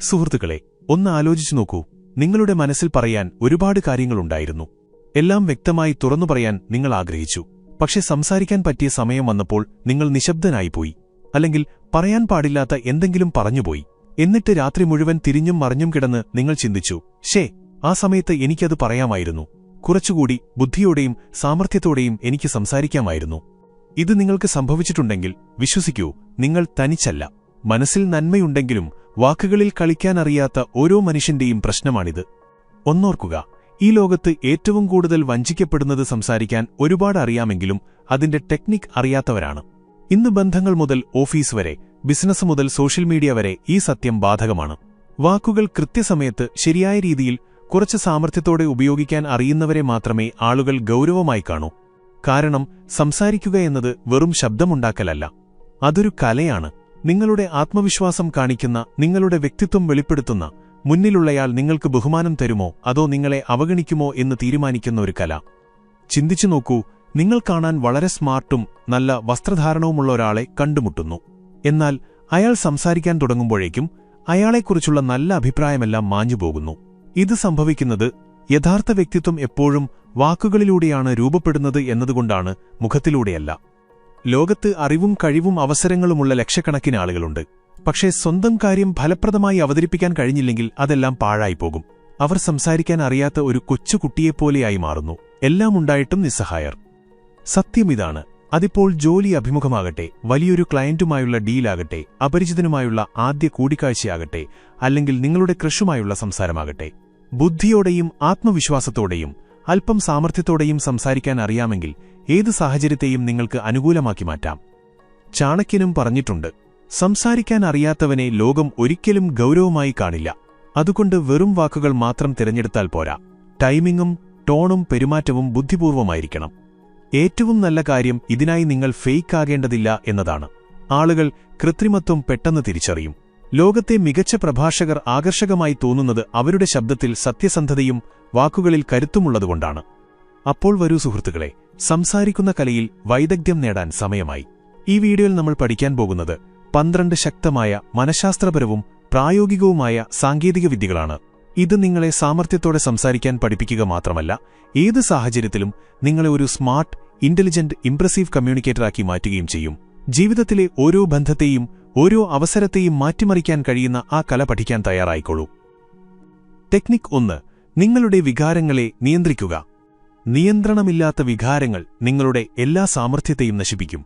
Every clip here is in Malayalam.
സുഹൃത്തുക്കളെ ഒന്ന് ആലോചിച്ചു നോക്കൂ. നിങ്ങളുടെ മനസ്സിൽ പറയാൻ ഒരുപാട് കാര്യങ്ങളുണ്ടായിരുന്നു. എല്ലാം വ്യക്തമായി തുറന്നു പറയാൻ നിങ്ങൾ ആഗ്രഹിച്ചു. പക്ഷെ സംസാരിക്കാൻ പറ്റിയ സമയം വന്നപ്പോൾ നിങ്ങൾ നിശബ്ദനായിപ്പോയി അല്ലെങ്കിൽ പറയാൻ പാടില്ലാത്ത എന്തെങ്കിലും പറഞ്ഞുപോയി എന്നിട്ട് രാത്രി മുഴുവൻ തിരിഞ്ഞും മറിഞ്ഞും കിടന്ന് നിങ്ങൾ ചിന്തിച്ചു ഷേ ആ സമയത്ത് എനിക്കത് പറയാമായിരുന്നു. കുറച്ചുകൂടി ബുദ്ധിയോടെയും സാമർഥ്യത്തോടെയും എനിക്ക് സംസാരിക്കാമായിരുന്നു. ഇത് നിങ്ങൾക്ക് സംഭവിച്ചിട്ടുണ്ടെങ്കിൽ വിശ്വസിക്കൂ നിങ്ങൾ തനിച്ചല്ല. മനസ്സിൽ നന്മയുണ്ടെങ്കിലും വാക്കുകളിൽ കളിക്കാനറിയാത്ത ഓരോ മനുഷ്യന്റെയും പ്രശ്നമാണിത്. ഒന്നോർക്കുക ഈ ലോകത്ത് ഏറ്റവും കൂടുതൽ വഞ്ചിക്കപ്പെടുന്നത് സംസാരിക്കാൻ ഒരുപാട് അറിയാമെങ്കിലും അതിന്റെ ടെക്നിക് അറിയാത്തവരാണ്. ഇന്ന് ബന്ധങ്ങൾ മുതൽ ഓഫീസ് വരെ ബിസിനസ് മുതൽ സോഷ്യൽ മീഡിയ വരെ ഈ സത്യം ബാധകമാണ്. വാക്കുകൾ കൃത്യസമയത്ത് ശരിയായ രീതിയിൽ കുറച്ച് സാമർഥ്യത്തോടെ ഉപയോഗിക്കാൻ അറിയുന്നവരെ മാത്രമേ ആളുകൾ ഗൗരവമായി കാണൂ. കാരണം സംസാരിക്കുക എന്നത് വെറും ശബ്ദമുണ്ടാക്കലല്ല. അതൊരു കലയാണ്. നിങ്ങളുടെ ആത്മവിശ്വാസം കാണിക്കുന്ന നിങ്ങളുടെ വ്യക്തിത്വം വെളിപ്പെടുത്തുന്ന മുന്നിലുള്ളയാൾ നിങ്ങൾക്ക് ബഹുമാനം തരുമോ അതോ നിങ്ങളെ അവഗണിക്കുമോ എന്ന് തീരുമാനിക്കുന്ന ഒരു കല. ചിന്തിച്ചു നോക്കൂ നിങ്ങൾ കാണാൻ വളരെ സ്മാർട്ടും നല്ല വസ്ത്രധാരണവുമുള്ള ഒരാളെ കണ്ടുമുട്ടുന്നു. എന്നാൽ അയാൾ സംസാരിക്കാൻ തുടങ്ങുമ്പോഴേക്കും അയാളെക്കുറിച്ചുള്ള നല്ല അഭിപ്രായമെല്ലാം മാഞ്ഞുപോകുന്നു ഇത് സംഭവിക്കുന്നത് യഥാർത്ഥ വ്യക്തിത്വം എപ്പോഴും വാക്കുകളിലൂടെയാണ് രൂപപ്പെടുന്നത് എന്നതുകൊണ്ടാണ് മുഖത്തിലൂടെയല്ല. ലോകത്ത് അറിവും കഴിവും അവസരങ്ങളുമുള്ള ലക്ഷക്കണക്കിന് ആളുകളുണ്ട്. പക്ഷേ സ്വന്തം കാര്യം ഫലപ്രദമായി അവതരിപ്പിക്കാൻ കഴിഞ്ഞില്ലെങ്കിൽ അതെല്ലാം പാഴായിപ്പോകും. അവർ സംസാരിക്കാൻ അറിയാത്ത ഒരു കൊച്ചുകുട്ടിയെപ്പോലെയായി മാറുന്നു. എല്ലാം ഉണ്ടായിട്ടും നിസ്സഹായർ. സത്യമിതാണ് അതിപ്പോൾ ജോലി അഭിമുഖമാകട്ടെ വലിയൊരു ക്ലയന്റുമായുള്ള ഡീലാകട്ടെ അപരിചിതനുമായുള്ള ആദ്യ കൂടിക്കാഴ്ചയാകട്ടെ അല്ലെങ്കിൽ നിങ്ങളുടെ കൃഷുമായുള്ള സംസാരമാകട്ടെ. ബുദ്ധിയോടെയും ആത്മവിശ്വാസത്തോടെയും അല്പം സാമർഥ്യത്തോടെയും സംസാരിക്കാൻ അറിയാമെങ്കിൽ ഏത് സാഹചര്യത്തെയും നിങ്ങൾക്ക് അനുകൂലമാക്കി മാറ്റാം. ചാണക്യനും പറഞ്ഞിട്ടുണ്ട് സംസാരിക്കാൻ അറിയാത്തവനെ ലോകം ഒരിക്കലും ഗൗരവമായി കാണില്ല. അതുകൊണ്ട് വെറും വാക്കുകൾ മാത്രം തിരഞ്ഞെടുത്താൽ പോരാ. ടൈമിങ്ങും ടോണും പെരുമാറ്റവും ബുദ്ധിപൂർവമായിരിക്കണം. ഏറ്റവും നല്ല കാര്യം ഇതിനായി നിങ്ങൾ ഫേക്ക് ആകേണ്ടതില്ല എന്നതാണ്. ആളുകൾ കൃത്രിമത്വം പെട്ടെന്ന് തിരിച്ചറിയും. ലോകത്തെ മികച്ച പ്രഭാഷകർ ആകർഷകമായി തോന്നുന്നത് അവരുടെ ശബ്ദത്തിൽ സത്യസന്ധതയും വാക്കുകളിൽ കരുത്തുമുള്ളതുകൊണ്ടാണ്. അപ്പോൾ വരൂ സുഹൃത്തുക്കളെ സംസാരിക്കുന്ന കലയിൽ വൈദഗ്ധ്യം നേടാൻ സമയമായി. ഈ വീഡിയോയിൽ നമ്മൾ പഠിക്കാൻ പോകുന്നത് പന്ത്രണ്ട് ശക്തമായ മനഃശാസ്ത്രപരവും പ്രായോഗികവുമായ സാങ്കേതിക വിദ്യകളാണ് ഇത് നിങ്ങളെ സാമർത്ഥ്യത്തോടെ സംസാരിക്കാൻ പഠിപ്പിക്കുക മാത്രമല്ല ഏത് സാഹചര്യത്തിലും നിങ്ങളെ ഒരു സ്മാർട്ട് ഇന്റലിജന്റ് ഇംപ്രസീവ് കമ്മ്യൂണിക്കേറ്ററാക്കി മാറ്റുകയും ചെയ്യും. ജീവിതത്തിലെ ഓരോ ബന്ധത്തെയും ഓരോ അവസരത്തെയും മാറ്റിമറിക്കാൻ കഴിയുന്ന ആ കല പഠിക്കാൻ തയ്യാറായിക്കോളൂ ടെക്നിക് ഒന്ന് നിങ്ങളുടെ വികാരങ്ങളെ നിയന്ത്രിക്കുക. നിയന്ത്രണമില്ലാത്ത വികാരങ്ങൾ നിങ്ങളുടെ എല്ലാ സാമർഥ്യത്തെയും നശിപ്പിക്കും.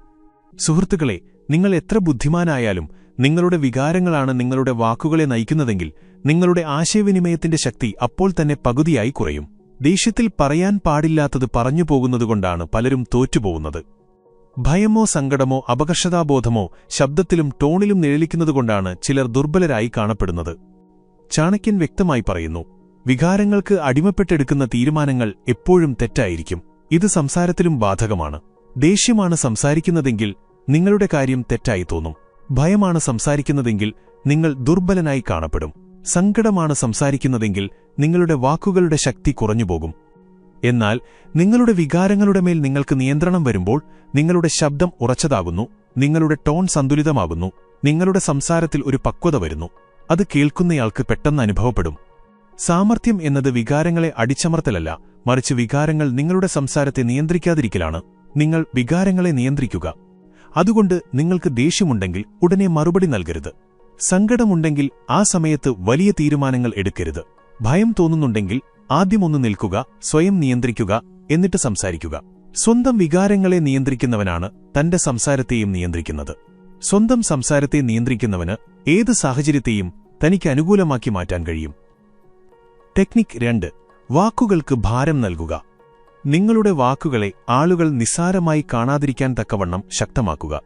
സുഹൃത്തുക്കളെ നിങ്ങൾ എത്ര ബുദ്ധിമാനായാലും നിങ്ങളുടെ വികാരങ്ങളാണ് നിങ്ങളുടെ വാക്കുകളെ നയിക്കുന്നതെങ്കിൽ നിങ്ങളുടെ ആശയവിനിമയത്തിന്റെ ശക്തി അപ്പോൾ തന്നെ പകുതിയായി കുറയും. ദേഷ്യത്തിൽ പറയാൻ പാടില്ലാത്തത് പറഞ്ഞു പോകുന്നതുകൊണ്ടാണ് പലരും തോറ്റുപോകുന്നത്. ഭയമോ സങ്കടമോ അപകർഷതാബോധമോ ശബ്ദത്തിലും ടോണിലും നിഴലിക്കുന്നതുകൊണ്ടാണ് ചിലർ ദുർബലരായി കാണപ്പെടുന്നത്. ചാണക്യൻ വ്യക്തമായി പറയുന്നു വികാരങ്ങൾക്ക് അടിമപ്പെട്ടെടുക്കുന്ന തീരുമാനങ്ങൾ എപ്പോഴും തെറ്റായിരിക്കും. ഇത് സംസാരത്തിലും ബാധകമാണ്. ദേഷ്യമാണ് സംസാരിക്കുന്നതെങ്കിൽ നിങ്ങളുടെ കാര്യം തെറ്റായി തോന്നും. ഭയമാണ് സംസാരിക്കുന്നതെങ്കിൽ നിങ്ങൾ ദുർബലനായി കാണപ്പെടും. സങ്കടമാണ് സംസാരിക്കുന്നതെങ്കിൽ നിങ്ങളുടെ വാക്കുകളുടെ ശക്തി കുറഞ്ഞുപോകും. എന്നാൽ നിങ്ങളുടെ വികാരങ്ങളുടെ മേൽ നിങ്ങൾക്ക് നിയന്ത്രണം വരുമ്പോൾ നിങ്ങളുടെ ശബ്ദം ഉറച്ചതാകുന്നു നിങ്ങളുടെ ടോൺ സന്തുലിതമാകുന്നു നിങ്ങളുടെ സംസാരത്തിൽ ഒരു പക്വത വരുന്നു. അത് കേൾക്കുന്നയാൾക്ക് പെട്ടെന്ന് അനുഭവപ്പെടും. സാമർത്ഥ്യം എന്നത് വികാരങ്ങളെ അടിച്ചമർത്തലല്ല മറിച്ച് വികാരങ്ങൾ നിങ്ങളുടെ സംസാരത്തെ നിയന്ത്രിക്കാതിരിക്കലാണ്. നിങ്ങൾ വികാരങ്ങളെ നിയന്ത്രിക്കുക. അതുകൊണ്ട് നിങ്ങൾക്ക് ദേഷ്യമുണ്ടെങ്കിൽ ഉടനെ മറുപടി നൽകരുത്. സങ്കടമുണ്ടെങ്കിൽ ആ സമയത്ത് വലിയ തീരുമാനങ്ങൾ എടുക്കരുത്. ഭയം തോന്നുന്നുണ്ടെങ്കിൽ ആദ്യമൊന്ന് നിൽക്കുക സ്വയം നിയന്ത്രിക്കുക എന്നിട്ട് സംസാരിക്കുക. സ്വന്തം വികാരങ്ങളെ നിയന്ത്രിക്കുന്നവനാണ് തന്റെ സംസാരത്തെയും നിയന്ത്രിക്കുന്നത്. സ്വന്തം സംസാരത്തെ നിയന്ത്രിക്കുന്നവന് ഏത് സാഹചര്യത്തെയും തനിക്ക് അനുകൂലമാക്കി മാറ്റാൻ കഴിയും. ടെക്നിക് രണ്ട്. വാക്കുകൾക്ക് ഭാരം നൽകുക. നിങ്ങളുടെ വാക്കുകളെ ആളുകൾ നിസ്സാരമായി കാണാതിരിക്കാൻ തക്കവണ്ണം ശക്തമാക്കുക.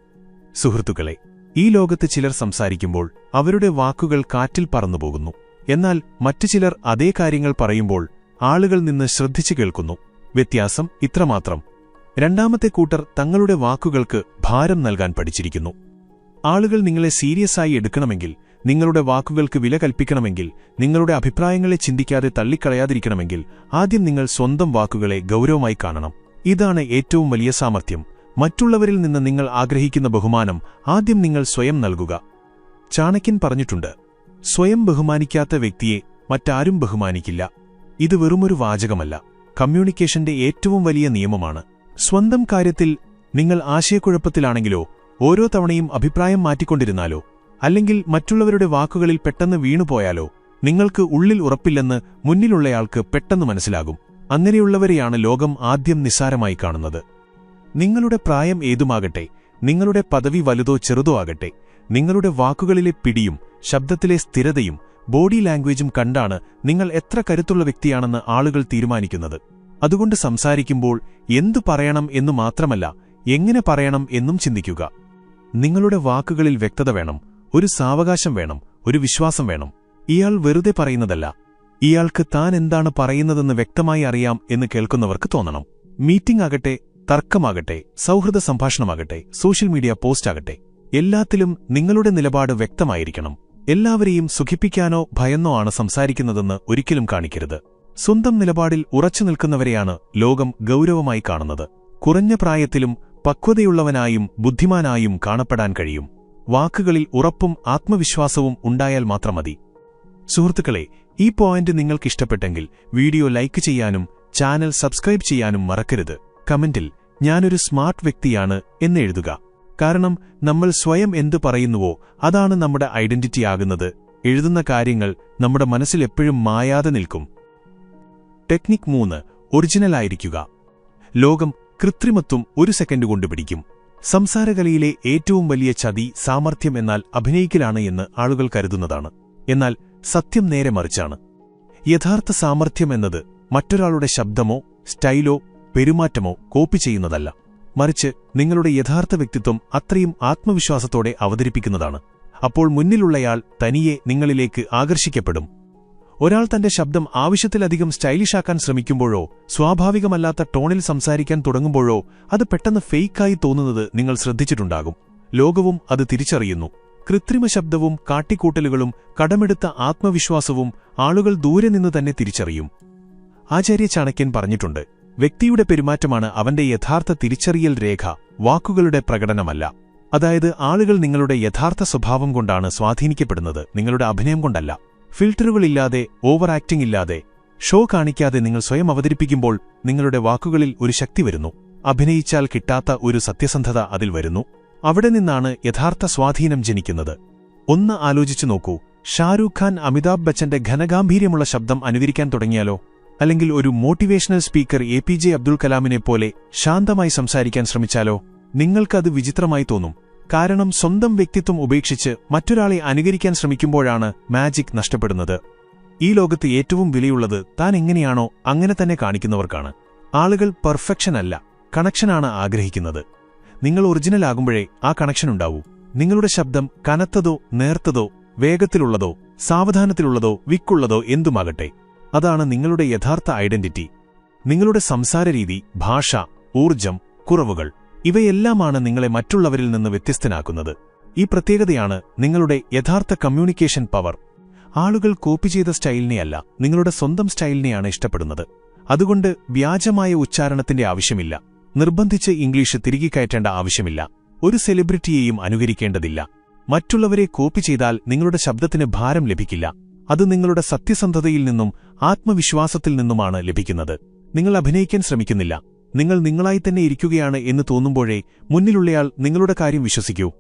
സുഹൃത്തുക്കളെ ഈ ലോകത്ത് ചിലർ സംസാരിക്കുമ്പോൾ അവരുടെ വാക്കുകൾ കാറ്റിൽ പറന്നുപോകുന്നു. എന്നാൽ മറ്റു ചിലർ അതേ കാര്യങ്ങൾ പറയുമ്പോൾ ആളുകൾ നിന്ന് ശ്രദ്ധിച്ചു കേൾക്കുന്നു. വ്യത്യാസം ഇത്രമാത്രം. രണ്ടാമത്തെ കൂട്ടർ തങ്ങളുടെ വാക്കുകൾക്ക് ഭാരം നൽകാൻ പഠിച്ചിരിക്കുന്നു. ആളുകൾ നിങ്ങളെ സീരിയസായി എടുക്കണമെങ്കിൽ നിങ്ങളുടെ വാക്കുകൾക്ക് വില കൽപ്പിക്കണമെങ്കിൽ നിങ്ങളുടെ അഭിപ്രായങ്ങളെ ചിന്തിക്കാതെ തള്ളിക്കളയാതിരിക്കണമെങ്കിൽ ആദ്യം നിങ്ങൾ സ്വന്തം വാക്കുകളെ ഗൗരവമായി കാണണം. ഇതാണ് ഏറ്റവും വലിയ സാമർഥ്യം. മറ്റുള്ളവരിൽ നിന്ന് നിങ്ങൾ ആഗ്രഹിക്കുന്ന ബഹുമാനം ആദ്യം നിങ്ങൾ സ്വയം നൽകുക. ചാണക്യൻ പറഞ്ഞിട്ടുണ്ട് സ്വയം ബഹുമാനിക്കാത്ത വ്യക്തിയെ മറ്റാരും ബഹുമാനിക്കില്ല. ഇത് വെറുമൊരു വാചകമല്ല. കമ്മ്യൂണിക്കേഷന്റെ ഏറ്റവും വലിയ നിയമമാണ്. സ്വന്തം കാര്യത്തിൽ നിങ്ങൾ ആശയക്കുഴപ്പത്തിലാണെങ്കിലോ ഓരോ തവണയും അഭിപ്രായം മാറ്റിക്കൊണ്ടിരുന്നാലോ അല്ലെങ്കിൽ മറ്റുള്ളവരുടെ വാക്കുകളിൽ പെട്ടെന്ന് വീണുപോയാലോ? നിങ്ങൾക്ക് ഉള്ളിൽ ഉറപ്പില്ലെന്ന് മുന്നിലുള്ളയാൾക്ക് പെട്ടെന്ന് മനസ്സിലാകും. അങ്ങനെയുള്ളവരെയാണ് ലോകം ആദ്യം നിസ്സാരമായി കാണുന്നത്. നിങ്ങളുടെ പ്രായം ഏതുമാകട്ടെ നിങ്ങളുടെ പദവി വലുതോ ചെറുതോ ആകട്ടെ നിങ്ങളുടെ വാക്കുകളിലെ പിടിയും ശബ്ദത്തിലെ സ്ഥിരതയും ബോഡി ലാംഗ്വേജും കണ്ടാണ് നിങ്ങൾ എത്ര കരുത്തുള്ള വ്യക്തിയാണെന്ന് ആളുകൾ തീരുമാനിക്കുന്നത്. അതുകൊണ്ട് സംസാരിക്കുമ്പോൾ എന്തു പറയണം എന്നു മാത്രമല്ല എങ്ങനെ പറയണം എന്നും ചിന്തിക്കുക. നിങ്ങളുടെ വാക്കുകളിൽ വ്യക്തത വേണം ഒരു സാവകാശം വേണം ഒരു വിശ്വാസം വേണം. ഇയാൾ വെറുതെ പറയുന്നതല്ല. ഇയാൾക്ക് താൻ എന്താണ് പറയുന്നതെന്ന് വ്യക്തമായി അറിയാം എന്ന് കേൾക്കുന്നവർക്ക് തോന്നണം. മീറ്റിംഗ് ആകട്ടെ തർക്കമാകട്ടെ സൗഹൃദ സംഭാഷണമാകട്ടെ സോഷ്യൽ മീഡിയ പോസ്റ്റ് ആകട്ടെ എല്ലാത്തിലും നിങ്ങളുടെ നിലപാട് വ്യക്തമായിരിക്കണം. എല്ലാവരെയും സുഖിപ്പിക്കാനോ ഭയന്നോ ആണ് സംസാരിക്കുന്നതെന്ന് ഒരിക്കലും കാണിക്കരുത്. സ്വന്തം നിലപാടിൽ ഉറച്ചു നിൽക്കുന്നവരെയാണ് ലോകം ഗൗരവമായി കാണുന്നത്. കുറഞ്ഞ പ്രായത്തിലും പക്വതയുള്ളവനായും ബുദ്ധിമാനായും കാണപ്പെടാൻ കഴിയും. വാക്കുകളിൽ ഉറപ്പും ആത്മവിശ്വാസവും ഉണ്ടായാൽ മാത്രം മതി. സുഹൃത്തുക്കളെ ഈ പോയിന്റ് നിങ്ങൾക്കിഷ്ടപ്പെട്ടെങ്കിൽ വീഡിയോ ലൈക്ക് ചെയ്യാനും ചാനൽ സബ്സ്ക്രൈബ് ചെയ്യാനും മറക്കരുത്. കമന്റിൽ ഞാനൊരു സ്മാർട്ട് വ്യക്തിയാണ് എന്ന് എഴുതുക. കാരണം നമ്മൾ സ്വയം എന്തു പറയുന്നുവോ അതാണ് നമ്മുടെ ഐഡന്റിറ്റി ആകുന്നത്. എഴുതുന്ന കാര്യങ്ങൾ നമ്മുടെ മനസ്സിലെപ്പോഴും മായാതെ നിൽക്കും. ടെക്നിക് മൂന്ന് ഒറിജിനലായിരിക്കുക ലോകം കൃത്രിമത്വം ഒരു സെക്കൻഡ് കൊണ്ട് പിടിക്കും. സംസാരകലയിലെ ഏറ്റവും വലിയ ചതി സാമർഥ്യം എന്നാൽ അഭിനയിക്കലാണ് എന്ന് ആളുകൾ കരുതുന്നതാണ്. എന്നാൽ സത്യം നേരെ മറിച്ചാണ്. യഥാർത്ഥ സാമർഥ്യം എന്നത് മറ്റൊരാളുടെ ശബ്ദമോ സ്റ്റൈലോ പെരുമാറ്റമോ കോപ്പി ചെയ്യുന്നതല്ല. മറിച്ച് നിങ്ങളുടെ യഥാർത്ഥ വ്യക്തിത്വം അത്രയും ആത്മവിശ്വാസത്തോടെ അവതരിപ്പിക്കുന്നതാണ്. അപ്പോൾ മുന്നിലുള്ളയാൾ തനിയെ നിങ്ങളിലേക്ക് ആകർഷിക്കപ്പെടും. ഒരാൾ തന്റെ ശബ്ദം ആവശ്യത്തിലധികം സ്റ്റൈലിഷാക്കാൻ ശ്രമിക്കുമ്പോഴോ സ്വാഭാവികമല്ലാത്ത ടോണിൽ സംസാരിക്കാൻ തുടങ്ങുമ്പോഴോ അത് പെട്ടെന്ന് ഫെയ്ക്കായി തോന്നുന്നത് നിങ്ങൾ ശ്രദ്ധിച്ചിട്ടുണ്ടാകും. ലോകവും അത് തിരിച്ചറിയുന്നു. കൃത്രിമ ശബ്ദവും കാട്ടിക്കൂട്ടലുകളും കടമെടുത്ത ആത്മവിശ്വാസവും ആളുകൾ ദൂരെ നിന്ന് തന്നെ തിരിച്ചറിയും. ആചാര്യ ചാണക്യൻ പറഞ്ഞിട്ടുണ്ട് വ്യക്തിയുടെ പെരുമാറ്റമാണ് അവന്റെ യഥാർത്ഥ തിരിച്ചറിയൽ രേഖ വാക്കുകളുടെ പ്രകടനമല്ല. അതായത് ആളുകൾ നിങ്ങളുടെ യഥാർത്ഥ സ്വഭാവം കൊണ്ടാണ് സ്വാധീനിക്കപ്പെടുന്നത് നിങ്ങളുടെ അഭിനയം കൊണ്ടല്ല. ഫിൽട്ടറുകളില്ലാതെ ഓവർ ആക്ടിംഗ് ഇല്ലാതെ ഷോ കാണിക്കാതെ നിങ്ങൾ സ്വയം അവതരിപ്പിക്കുമ്പോൾ നിങ്ങളുടെ വാക്കുകളിൽ ഒരു ശക്തി വരുന്നു. അഭിനയിച്ചാൽ കിട്ടാത്ത ഒരു സത്യസന്ധത അതിൽ വരുന്നു. അവിടെ നിന്നാണ് യഥാർത്ഥ സ്വാധീനം ജനിക്കുന്നത്. ഒന്ന് ആലോചിച്ചു നോക്കൂ. ഷാരൂഖ് ഖാൻ അമിതാഭ് ബച്ചന്റെ ഘനഗാംഭീര്യമുള്ള ശബ്ദം അനുകരിക്കാൻ തുടങ്ങിയാലോ? അല്ലെങ്കിൽ ഒരു motivational speaker A P J Abdul കലാമിനെ പോലെ ശാന്തമായി സംസാരിക്കാൻ ശ്രമിച്ചാലോ? നിങ്ങൾക്കത് വിചിത്രമായി തോന്നും. കാരണം സ്വന്തം വ്യക്തിത്വം ഉപേക്ഷിച്ച് മറ്റൊരാളെ അനുകരിക്കാൻ ശ്രമിക്കുമ്പോഴാണ് മാജിക് നഷ്ടപ്പെടുന്നത്. ഈ ലോകത്ത് ഏറ്റവും വിലയുള്ളത് താൻ എങ്ങനെയാണോ അങ്ങനെ തന്നെ കാണിക്കുന്നവർക്കാണ്. ആളുകൾ പെർഫെക്ഷൻ അല്ല കണക്ഷനാണ് ആഗ്രഹിക്കുന്നത്. നിങ്ങൾ ഒറിജിനൽ ആകുമ്പോഴേ ആ കണക്ഷൻ ഉണ്ടാവൂ. നിങ്ങളുടെ ശബ്ദം കനത്തതോ നേർത്തതോ വേഗത്തിലുള്ളതോ സാവധാനത്തിലുള്ളതോ വിക്കുള്ളതോ എന്തുമാകട്ടെ. അതാണ് നിങ്ങളുടെ യഥാർത്ഥ ഐഡന്റിറ്റി. നിങ്ങളുടെ സംസാരരീതി ഭാഷ ഊർജം കുറവുകൾ. ഇവയെല്ലാമാണ് നിങ്ങളെ മറ്റുള്ളവരിൽ നിന്ന് വ്യത്യസ്തനാക്കുന്നത്. ഈ പ്രത്യേകതയാണ് നിങ്ങളുടെ യഥാർത്ഥ കമ്മ്യൂണിക്കേഷൻ പവർ. ആളുകൾ കോപ്പി ചെയ്ത സ്റ്റൈലിനെയല്ല നിങ്ങളുടെ സ്വന്തം സ്റ്റൈലിനെയാണ് ഇഷ്ടപ്പെടുന്നത്. അതുകൊണ്ട് വ്യാജമായ ഉച്ചാരണത്തിന്റെ ആവശ്യമില്ല. നിർബന്ധിച്ച് ഇംഗ്ലീഷ് തിരികെ കയറ്റേണ്ട ആവശ്യമില്ല. ഒരു സെലിബ്രിറ്റിയെയും അനുകരിക്കേണ്ടതില്ല. മറ്റുള്ളവരെ കോപ്പി ചെയ്താൽ നിങ്ങളുടെ ശബ്ദത്തിന് ഭാരം ലഭിക്കില്ല. അത് നിങ്ങളുടെ സത്യസന്ധതയിൽ നിന്നും ആത്മവിശ്വാസത്തിൽ നിന്നുമാണ് ലഭിക്കുന്നത്. നിങ്ങൾ അഭിനയിക്കാൻ ശ്രമിക്കുന്നില്ല. നിങ്ങൾ നിങ്ങളായി തന്നെ ഇരിക്കുകയാണ് എന്ന് തോന്നുമ്പോഴേ മുന്നിലുള്ളയാൾ നിങ്ങളുടെ കാര്യം വിശ്വസിക്കൂ.